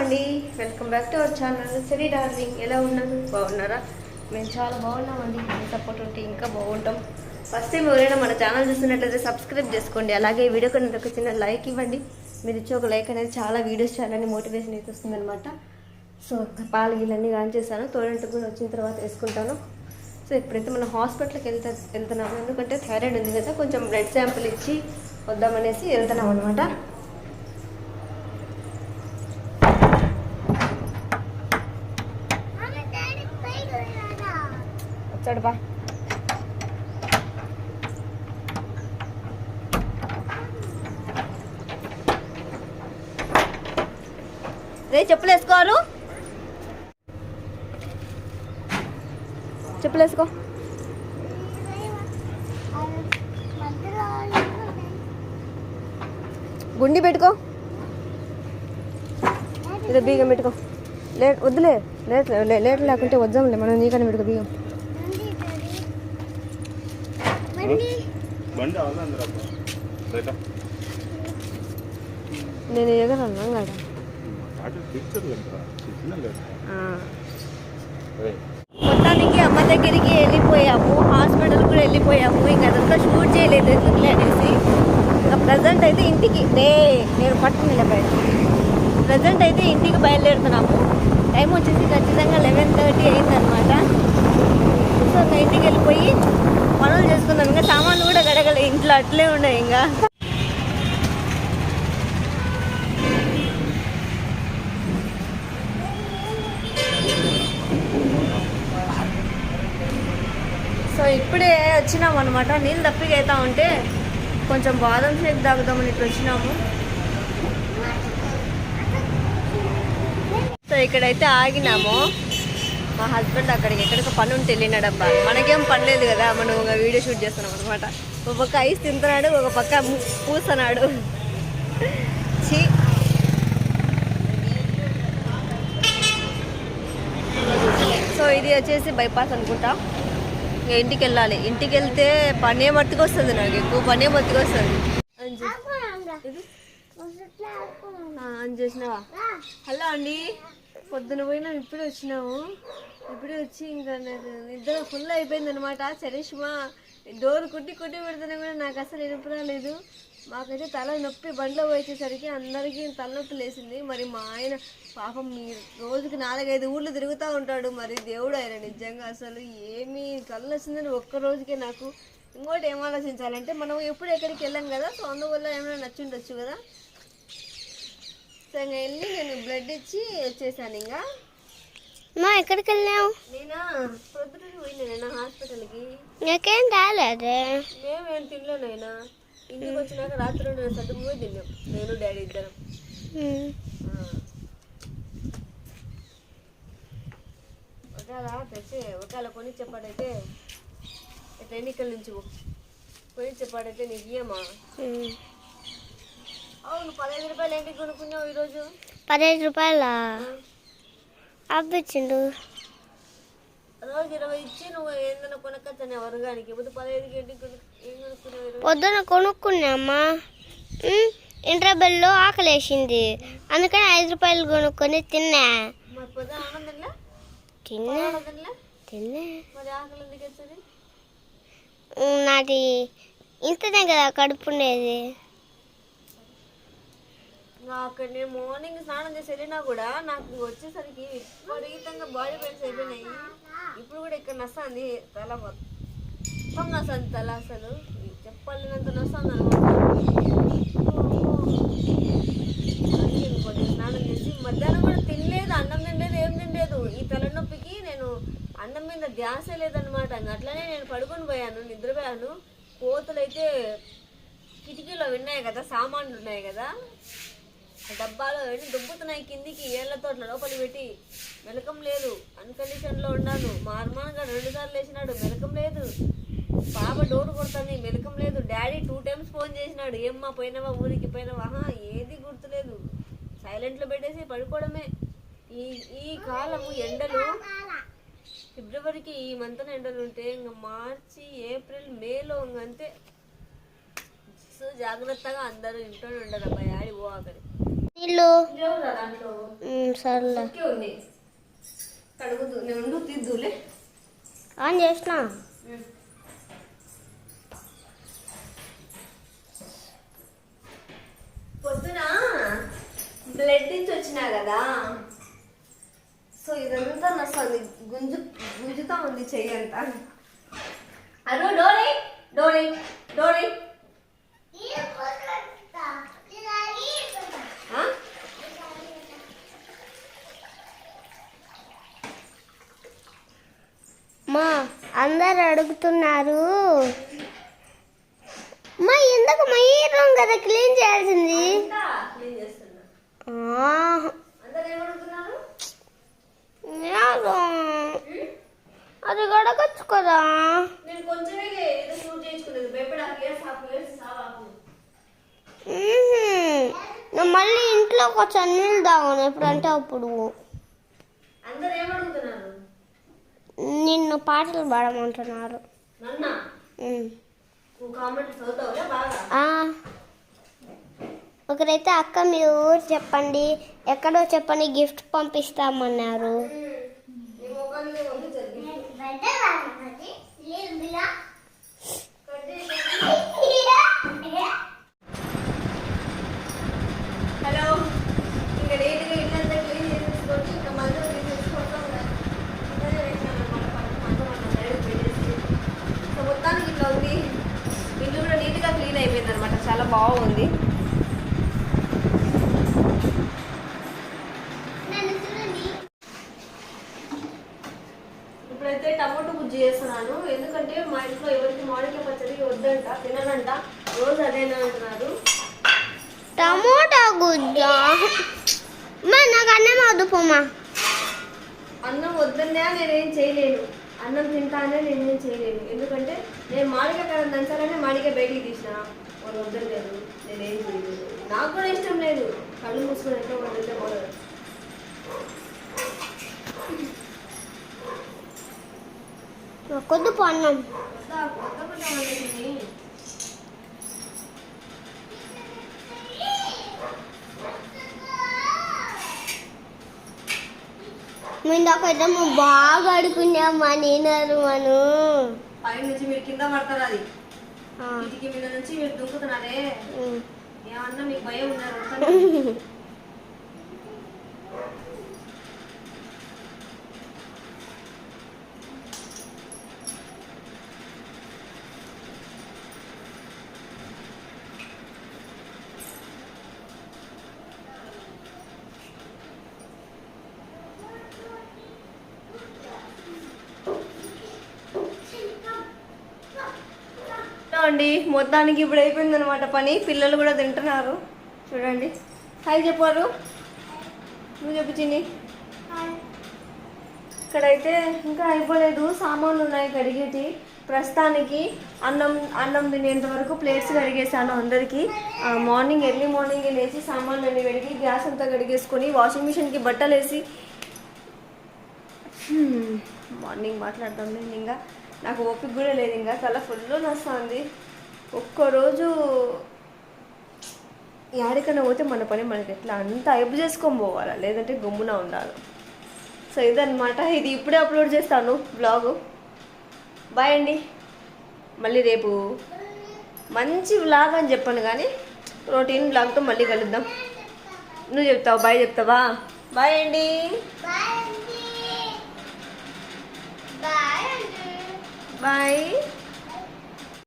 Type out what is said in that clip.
అండి. Welcome back to our channel. సరే darling ఎలా ఉన్నారు బాగున్నారా? మేము చాలా బాగున్నామండి. మీ సపోర్ట్ ఉంటే ఇంకా బాగుంటాం. ఫస్ట్ టైం ఎవరైనా మన ఛానల్ చూస్తున్నట్లయితే సబ్స్క్రైబ్ చేసుకోండి. అలాగే ఈ వీడియో కన్నా ఒక చిన్న లైక్ ఇవ్వండి. మీరు ఇచ్చే ఒక లైక్ అనేది చాలా వీడియోస్ చేయాలని మోటివేషన్ అయితే వస్తుందన్నమాట. సో పాలు గిల్లన్నీ ఆన్ చేశాను. తోడంటు కూడా వచ్చిన తర్వాత వేసుకుంటాను. సో ఇప్పుడైతే మనం హాస్పిటల్కి వెళ్తా వెళ్తున్నాము ఎందుకంటే థైరాయిడ్ ఉంది కదా కొంచెం బ్లడ్ శాంపుల్ ఇచ్చి వద్దామనేసి వెళ్తున్నాం అనమాట వచ్చాడు బా. రే చెప్పులు వేసుకోరు చెప్పులు వేసుకో. గుండి పెట్టుకో. ఇదే బీగం పెట్టుకో. లేట్ వద్దులే. లేట్ లేట్ లేకుంటే వద్దాంలే. మనం నీకని పెట్టుకో బీగం బండి అవదా అందరూ రైటా నేను ఎగరన్నా లేదు. మొత్తానికి అమ్మ దగ్గరికి వెళ్ళిపోయాము. హాస్పిటల్ కూడా వెళ్ళిపోయాము. ఇంకా అదంతా షూట్ చేయలేదు ఎందుకులే అనేసి. ఇంకా ప్రజెంట్ అయితే ఇంటికి నే నేను పట్టుకుని బయట ప్రజెంట్ అయితే ఇంటికి బయలుదేరుతున్నాము. టైం వచ్చేసి ఖచ్చితంగా లెవెన్ థర్టీ అయిందనమాట సో ఇంటికి వెళ్ళిపోయి పనులు చేసుకుందాం. ఇంకా సామాన్లు కూడా గడగలే ఇంట్లో అట్లే ఉన్నాయి ఇంకా. సో ఇప్పుడే వచ్చినాం అనమాట నీళ్ళు దప్పిక ఉంటే కొంచెం బాదం షేక్ తాగుదామని ఇట్లా వచ్చినాము. సో ఇక్కడైతే ఆగినాము. మా హస్బెండ్ అక్కడికి ఎక్కడికి పని ఉంటే వెళ్ళినాడబ్బా. మనకేం పని లేదు కదా మనం ఒక వీడియో షూట్ చేస్తున్నాం అనమాట ఒక పక్క ఐస్ తింటున్నాడు ఒక పక్క పూస్తున్నాడు. ఛీ. సో ఇది వచ్చేసి బైపాస్ అనుకుంటా. ఇంకా ఇంటికి వెళ్ళాలి. ఇంటికి వెళ్తే పనే మట్టుకొస్తుంది నాకు ఎక్కువ పనే మట్టుకొస్తుంది. అని చెప్పి- అని చేసినావా? హలో అండి. పొద్దున పోయినా ఇప్పుడే వచ్చినాము ఇప్పుడే వచ్చి ఇంకా నాకు నిద్ర ఫుల్ అయిపోయింది అనమాట చరిష్మా డోర్ కుట్టి కుట్టి పెడుతున్నా కూడా నాకు అసలు ఎరుపు రాలేదు. మాకైతే తల నొప్పి బండ్లో పోయేసరికి అందరికీ తలనొప్పి లేసింది. మరి మా ఆయన పాపం మీ రోజుకి నాలుగైదు ఊళ్ళు తిరుగుతూ ఉంటాడు. మరి దేవుడు ఆయన నిజంగా అసలు ఏమీ కళ్ళు వచ్చిందని ఒక్క రోజుకే నాకు ఇంకోటి ఏం ఆలోచించాలంటే మనం ఎప్పుడు ఎక్కడికి వెళ్ళాం కదా సో అందువల్ల ఏమైనా నచ్చుండొచ్చు కదా. సో ఇంకా వెళ్ళి నేను బ్లడ్ ఇచ్చి వచ్చేసాను ఇంకా. మా ఎక్కడికి వెళ్ళావు నేనా పొద్దున పోయినా హాస్పిటల్కి. నాకేం రాలేదే మేమేం తినలేనైనా ఇంటికి వచ్చినాక రాత్రి నేను సర్దుకు పోయి తిన్నాం. నేను డాడీ ఇద్దరం. ఒకవేళ తెచ్చి ఒకవేళ కొని చెప్పాడైతే ఇట్లా ఎన్నికల నుంచి. కొని చెప్పాడైతే నీకు ఇయ్యమా. అవును పదహైదు రూపాయలు ఏంటి కొనుక్కున్నావు ఈరోజు? పదహైదు రూపాయల? అబ్బిచ్చిండు. రోజు ఇరవై ఇచ్చి నువ్వు ఏందన్నా కొనక్కచ్చని వర్గానికి. ఇప్పుడు పొద్దున కొనుక్కున్నామ్మా ఇంటర్బెల్లో ఆకలేసింది. అందుకని ఐదు రూపాయలు కొనుక్కొని తిన్నా. తిన్నా. తిన్నా. నాది ఇంతనే కదా కడుపు ఉండేది. ఇంకా అక్కడ నేను మార్నింగ్ స్నానం చేసి వెళ్ళినా కూడా నాకు వచ్చేసరికి విపరీతంగా బాడీ పెయిన్స్ అయిపోయినాయి. ఇప్పుడు కూడా ఇక్కడ నస్తుంది తల మొత్తం నస్తుంది తల అసలు. చెప్పలేనంత నస్తుంది అనమాట. కొంచెం స్నానం చేసి మధ్యాహ్నం కూడా తినలేదు అన్నం తినలేదు ఏం తినలేదు. ఈ తలనొప్పికి నేను అన్నం మీద ధ్యాస లేదనమాట. అట్లనే నేను పడుకొని పోయాను నిద్రపోయాను. కోతులు అయితే కిటికీలో విన్నాయి కదా సామాన్లు ఉన్నాయి కదా. డబ్బాలో ఎన్ని దుబ్బుతున్నాయి కిందికి ఏళ్ళతో అట్లా లోపలి పెట్టి. మెలకం లేదు. అన్కండిషన్లో ఉన్నాను మా అర్మాన్గా రెండు సార్లు వేసినాడు మెలకం లేదు. పాప డోర్ కొడుతుంది. మెలకం లేదు. డాడీ టూ టైమ్స్ ఫోన్ చేసినాడు. ఏమ్మా పోయినావా ఊరికి? పోయినావా? ఆహా, ఏది గుర్తులేదు. సైలెంట్లో పెట్టేసి పడుకోవడమే. ఈ ఈ కాలము ఎండలు ఫిబ్రవరికి ఈ మంత్న ఎండలు ఉంటే ఇంకా మార్చి ఏప్రిల్ మేలో ఇంకంతే సో జాగ్రత్తగా అందరూ ఇంట్లోనే ఉండరు అబ్బాయి ఆడి పో నీళ్ళు. సర్లే. ఆన్ చేసిన? పొద్దున? బ్లడ్ నుంచి వచ్చినా కదా? సో ఇదంతా నస్తుంది గుంజు గుంజుతా ఉంది చెయ్యి అంతా. అరు డోరే డోరే డోరే ఆ? మా అందరు అడుగుతున్నారు? మా ఎందుకు మా కదా క్లీన్ చేయాల్సింది. అది గడగచ్చు కదా. నువ్వు మళ్ళీ ఇంట్లోకి వచ్చి నీళ్ళు తాగాను. ఎప్పుడంటే అప్పుడు. అందరు ఏమడుగుతున్నారు నిన్ను పాటలు పాడమంటున్నారు. ఒకరైతే అక్క మీ ఊరు చెప్పండి ఎక్కడో చెప్పండి గిఫ్ట్ పంపిస్తామన్నారు నీ మొక్కల్ని పంపించారు హలో ఇంకా నీట్గా ఇల్లంతా క్లీన్ చేసేసుకొని ఇంకా మందు తీసేసుకుంటాం ఇద్దరే వేసినాను అనమాట మందు మనం సైడ్ పెట్టేసి సో మొత్తానికి ఇట్లా ఉంది ఇల్లు కూడా నీట్గా క్లీన్ అయిపోయింది అనమాట చాలా బాగుంది. ఇప్పుడైతే టమాటో గుజ్జు చేస్తున్నాను. ఎందుకంటే మా ఇంట్లో ఎవరికి మామిడికాయ పచ్చడి వద్దంట తిననంట రోజు అదేనా అంటున్నారు టమోటా గుజ్జ? మా నాకు అన్నం వద్దు అన్నం వద్దన్నా నేనేం చేయలేను. అన్నం తింటానే నేనేం చేయలేను. ఎందుకంటే నేను మామిడికాయ కారం దంచాలనే మామిడికాయ బయటికి తీసిన. వాళ్ళు వద్దలేదు నేనేం చేయలేను నాకు కూడా ఇష్టం లేదు. కళ్ళు మూసుకొని ఎట్లా వదిలితే పోలేదు కొద్దు పో ముందాకైతే మేము బాగా ఆడుకున్నామా నేను మను పై నుంచి మీరు కింద పడతారు అది. ఇటుకి మీద నుంచి మీరు దుంకుతున్నారే. ఏమన్నా మీకు భయం ఉన్నారు అండి మొత్తానికి ఇప్పుడు అయిపోయింది అనమాట పని. పిల్లలు కూడా తింటున్నారు. చూడండి. హాయ్ చెప్పారు. నువ్వు చెప్పు చిన్ని. ఇక్కడైతే ఇంకా అయిపోలేదు సామాన్లు ఉన్నాయి కడిగేటి. ప్రస్తుతానికి అన్నం అన్నం తినేంత వరకు ప్లేట్స్ కడిగేసాను అందరికీ. మార్నింగ్ ఎర్లీ మార్నింగ్ లేచి సామాన్లు అన్ని కడిగి గ్యాస్ అంతా కడిగేసుకొని వాషింగ్ మిషన్కి బట్టలు వేసి మార్నింగ్ మాట్లాడదాం నేను ఇంకా. నాకు ఓపిక కూడా లేదు ఇంకా తల ఫుల్ నస్తుంది. ఒక్కరోజు యాడికన్నా పోతే మన పని మనకి ఎట్లా? అంత అయిపు చేసుకొని పోవాలా? లేదంటే గమ్మున ఉండాలి? సో ఇదన్నమాట. ఇది ఇప్పుడే అప్లోడ్ చేస్తాను బ్లాగు బాయ్ అండి. మళ్ళీ రేపు మంచి వ్లాగ్ అని చెప్పాను కానీ రొటీన్ బ్లాగ్తో మళ్ళీ కలుద్దాం. నువ్వు చెప్తావు? బాయ్ చెప్తావా? బాయ్ అండి. బాయ్ అండి బాయ్ అండి బాయ్